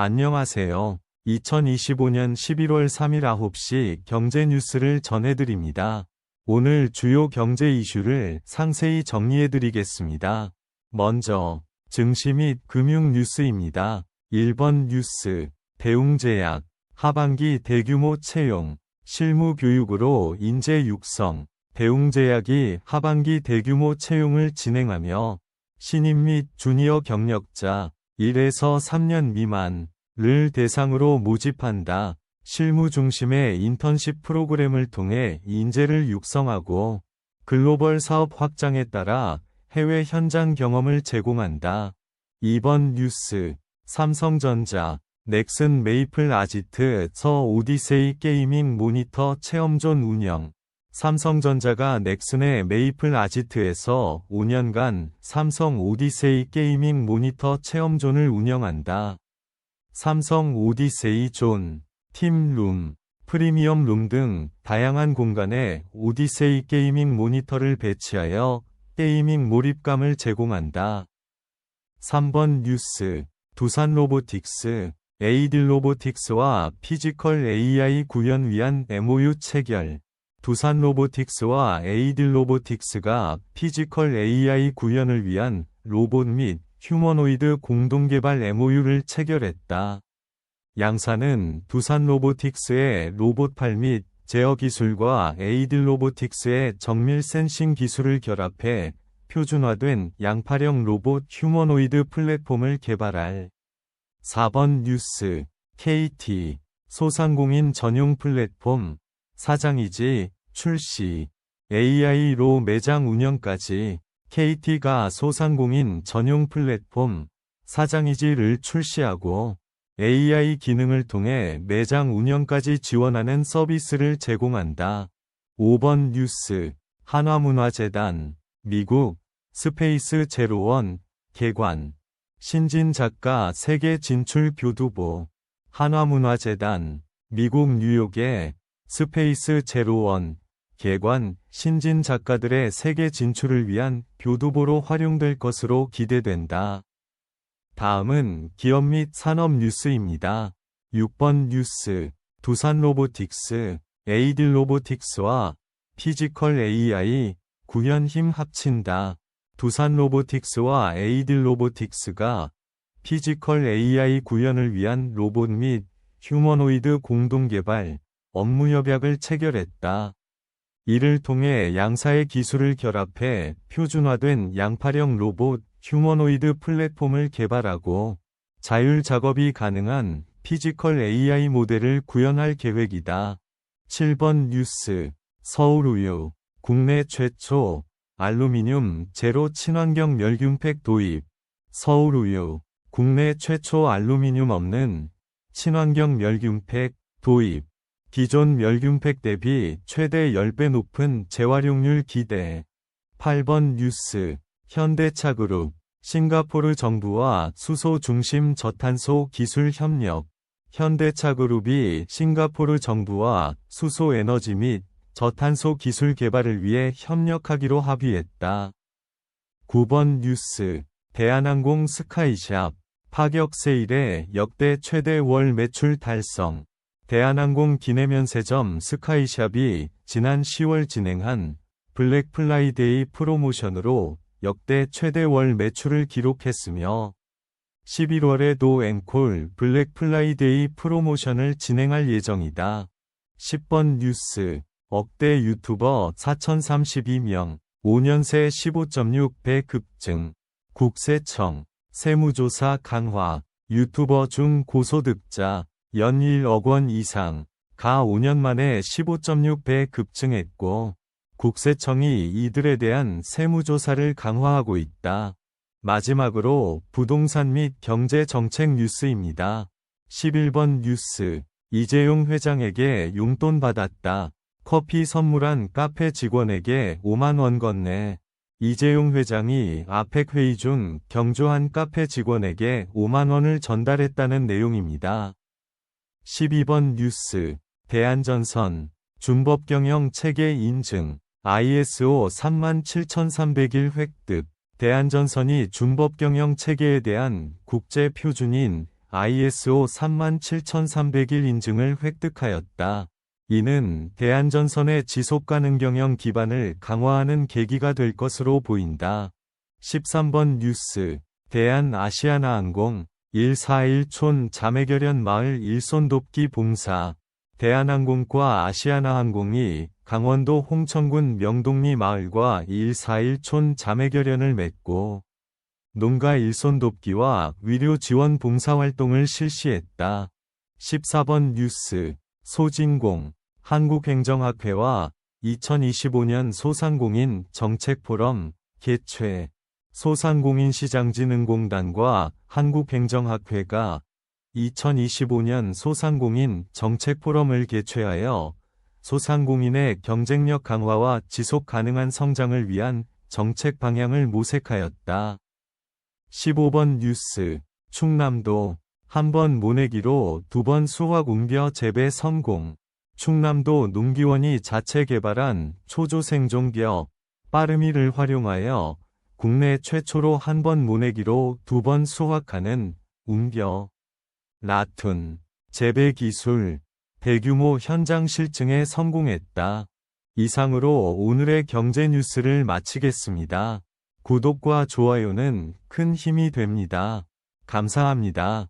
안녕하세요. 2025년 11월 3일 9시 경제 뉴스를 전해드립니다. 오늘 주요 경제 이슈를 상세히 정리해드리겠습니다. 먼저 증시 및 금융 뉴스입니다. 1번 뉴스 대웅제약 하반기 대규모 채용 실무 교육으로 인재 육성 대웅제약이 하반기 대규모 채용을 진행하며 신입 및 주니어 경력자 1에서 3년 미만을 대상으로 모집한다. 실무 중심의 인턴십 프로그램을 통해 인재를 육성하고 글로벌 사업 확장에 따라 해외 현장 경험을 제공한다. 2번 뉴스 삼성전자 넥슨 메이플 아지트 서 오디세이 게이밍 모니터 체험존 운영 삼성전자가 넥슨의 메이플 아지트에서 5년간 삼성 오디세이 게이밍 모니터 체험존을 운영한다. 삼성 오디세이 존, 팀룸, 프리미엄 룸 등 다양한 공간에 오디세이 게이밍 모니터를 배치하여 게이밍 몰입감을 제공한다. 3번 뉴스 두산 로보틱스 에이딜 로보틱스와 피지컬 AI 구현 위한 MOU 체결 두산 로보틱스와 에이딜 로보틱스가 피지컬 AI 구현을 위한 로봇 및 휴머노이드 공동개발 MOU를 체결했다. 양사는 두산 로보틱스의 로봇팔 및 제어 기술과 에이딜 로보틱스의 정밀 센싱 기술을 결합해 표준화된 양파령 로봇 휴머노이드 플랫폼을 개발할 4번 뉴스 KT 소상공인 전용 플랫폼 사장이지 출시 AI로 매장 운영까지 KT가 소상공인 전용 플랫폼 사장이지를 출시하고 AI 기능을 통해 매장 운영까지 지원하는 서비스를 제공한다. 5번 뉴스 한화문화재단 미국 스페이스 제로원 개관 신진 작가 세계 진출 교두보 한화문화재단 미국 뉴욕의 스페이스 제로원 개관 신진 작가들의 세계 진출을 위한 교두보로 활용될 것으로 기대된다. 다음은 기업 및 산업 뉴스입니다. 6번 뉴스 두산 로보틱스 에이딜 로보틱스와 피지컬 AI 구현 힘 합친다. 두산 로보틱스와 에이딜 로보틱스가 피지컬 AI 구현을 위한 로봇 및 휴머노이드 공동 개발 업무 협약을 체결했다. 이를 통해 양사의 기술을 결합해 표준화된 양파령 로봇 휴머노이드 플랫폼을 개발하고 자율 작업이 가능한 피지컬 AI 모델을 구현할 계획이다. 7번 뉴스. 서울우유. 국내 최초 알루미늄 제로 친환경 멸균팩 도입. 서울우유. 국내 최초 알루미늄 없는 친환경 멸균팩 도입 기존 멸균팩 대비 최대 10배 높은 재활용률 기대. 8번 뉴스. 현대차그룹. 싱가포르 정부와 수소 중심 저탄소 기술 협력. 현대차그룹이 싱가포르 정부와 수소 에너지 및 저탄소 기술 개발을 위해 협력하기로 합의했다. 9번 뉴스. 대한항공 스카이샵. 파격 세일에 역대 최대 월 매출 달성 대한항공 기내면세점 스카이샵이 지난 10월 진행한 블랙 플라이데이 프로모션으로 역대 최대 월 매출을 기록했으며 11월에 도 앵콜 블랙 플라이데이 프로모션을 진행할 예정이다. 10번 뉴스. 억대 유튜버 4032명. 5년 새 15.6배 급증. 국세청. 세무조사 강화. 유튜버 중 고소득자 연 1억 원 이상, 가 5년 만에 15.6배 급증했고, 국세청이 이들에 대한 세무조사를 강화하고 있다. 마지막으로 부동산 및 경제 정책 뉴스입니다. 11번 뉴스. 이재용 회장에게 용돈 받았다. 커피 선물한 카페 직원에게 5만원 건네. 이재용 회장이 아펙 회의 중 경조한 카페 직원에게 5만원을 전달했다는 내용입니다. 12번 뉴스 대안전선 준법경영 체계 인증 ISO 37301 획득 대안전선이 준법경영 체계에 대한 국제 표준인 ISO 37301 인증을 획득하였다. 이는 대한전선의 지속가능 경영 기반을 강화하는 계기가 될 것으로 보인다. 13번 뉴스 대한아시아나항공 141촌 자매결연 마을 일손돕기 봉사 대한항공과 아시아나항공이 강원도 홍천군 명동리 마을과 141촌 자매결연을 맺고 농가 일손돕기와 위료 지원 봉사활동을 실시했다. 14번 뉴스 소진공 한국행정학회와 2025년 소상공인 정책포럼 개최 소상공인 시장진흥공단과 한국행정학회가 2025년 소상공인 정책 포럼을 개최하여 소상공인의 경쟁력 강화와 지속 가능한 성장을 위한 정책 방향을 모색하였다. 15번 뉴스 충남도 한 번 모내기로 두 번 수확 웅벼 재배 성공 충남도 농기원이 자체 개발한 초조생종겨 빠르미를 활용하여 국내 최초로 한 번 모내기로 두 번 수확하는 웅겨 라툰 재배 기술 대규모 현장 실증에 성공했다. 이상으로 오늘의 경제 뉴스를 마치겠습니다. 구독과 좋아요는 큰 힘이 됩니다. 감사합니다.